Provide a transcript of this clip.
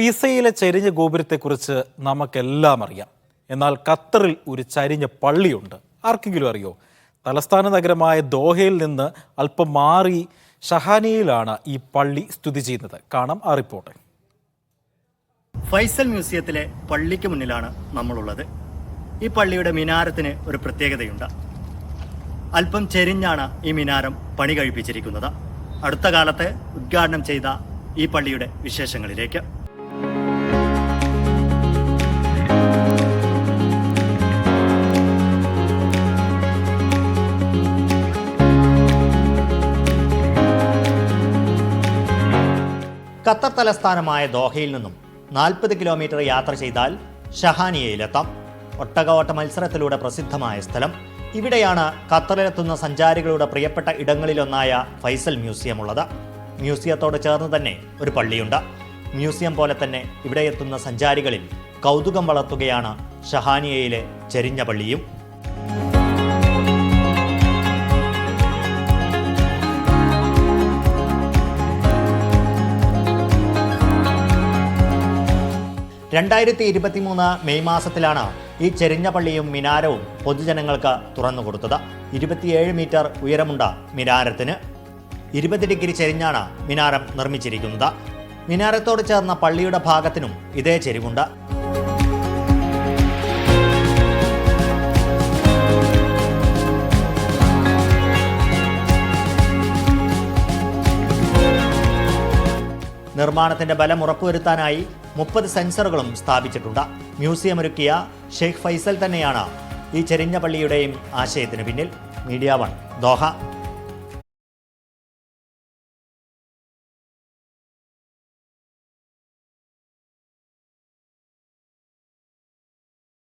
പിസയിലെ ചരിഞ്ഞ ഗോപുരത്തെക്കുറിച്ച് നമുക്കെല്ലാം അറിയാം. എന്നാൽ ഖത്തറിൽ ഒരു ചരിഞ്ഞ പള്ളിയുണ്ട്. ആർക്കെങ്കിലും അറിയോ? തലസ്ഥാന നഗരമായ ദോഹയിൽ നിന്ന് അല്പം മാറി ഷഹാനിയിലാണ് ഈ പള്ളി സ്ഥിതി ചെയ്യുന്നത്. കാണാം ആ റിപ്പോർട്ട്. ഫൈസൽ മ്യൂസിയത്തിലെ പള്ളിക്ക് മുന്നിലാണ് നമ്മളുള്ളത്. ഈ പള്ളിയുടെ മിനാരത്തിന് ഒരു പ്രത്യേകതയുണ്ട്. അല്പം ചെരിഞ്ഞാണ് ഈ മിനാരം പണി കഴിപ്പിച്ചിരിക്കുന്നത്. അടുത്ത കാലത്ത് ഉദ്ഘാടനം ചെയ്ത ഈ പള്ളിയുടെ വിശേഷങ്ങളിലേക്ക്. ഖത്തർ തലസ്ഥാനമായ ദോഹയിൽ നിന്നും നാൽപ്പത് കിലോമീറ്റർ യാത്ര ചെയ്താൽ ഷഹാനിയയിലെത്താം. ഒട്ടകവോട്ട മത്സരത്തിലൂടെ പ്രസിദ്ധമായ സ്ഥലം. ഇവിടെയാണ് ഖത്തറിലെത്തുന്ന സഞ്ചാരികളുടെ പ്രിയപ്പെട്ട ഇടങ്ങളിലൊന്നായ ഫൈസൽ മ്യൂസിയം ഉള്ളത്. മ്യൂസിയത്തോട് ചേർന്ന് തന്നെ ഒരു പള്ളിയുണ്ട്. മ്യൂസിയം പോലെ തന്നെ ഇവിടെ എത്തുന്ന സഞ്ചാരികളിൽ കൗതുകം വളർത്തുകയാണ് ഷഹാനിയയിലെ ചെരിഞ്ഞ പള്ളിയും. രണ്ടായിരത്തി ഇരുപത്തി മൂന്ന് മെയ് മാസത്തിലാണ് ഈ ചെരിഞ്ഞ പള്ളിയും മിനാരവും പൊതുജനങ്ങൾക്ക് തുറന്നുകൊടുത്തത് ഇരുപത്തിയേഴ് മീറ്റർ ഉയരമുണ്ട് മിനാരത്തിന്. ഇരുപത് ഡിഗ്രി ചെരിഞ്ഞാണ് മിനാരം നിർമ്മിച്ചിരിക്കുന്നത്. മിനാരത്തോട് ചേർന്ന പള്ളിയുടെ ഭാഗത്തിനും ഇതേ ചെരിവുണ്ട്. നിർമ്മാണത്തിന്റെ ബലം ഉറപ്പുവരുത്താനായി മുപ്പത് സെൻസറുകളും സ്ഥാപിച്ചിട്ടുണ്ട്. മ്യൂസിയം ഒരുക്കിയ ഷെയ്ഖ് ഫൈസൽ തന്നെയാണ് ഈ ചെരിഞ്ഞ പള്ളിയുടെയും ആശയത്തിന് പിന്നിൽ. Media one Doha.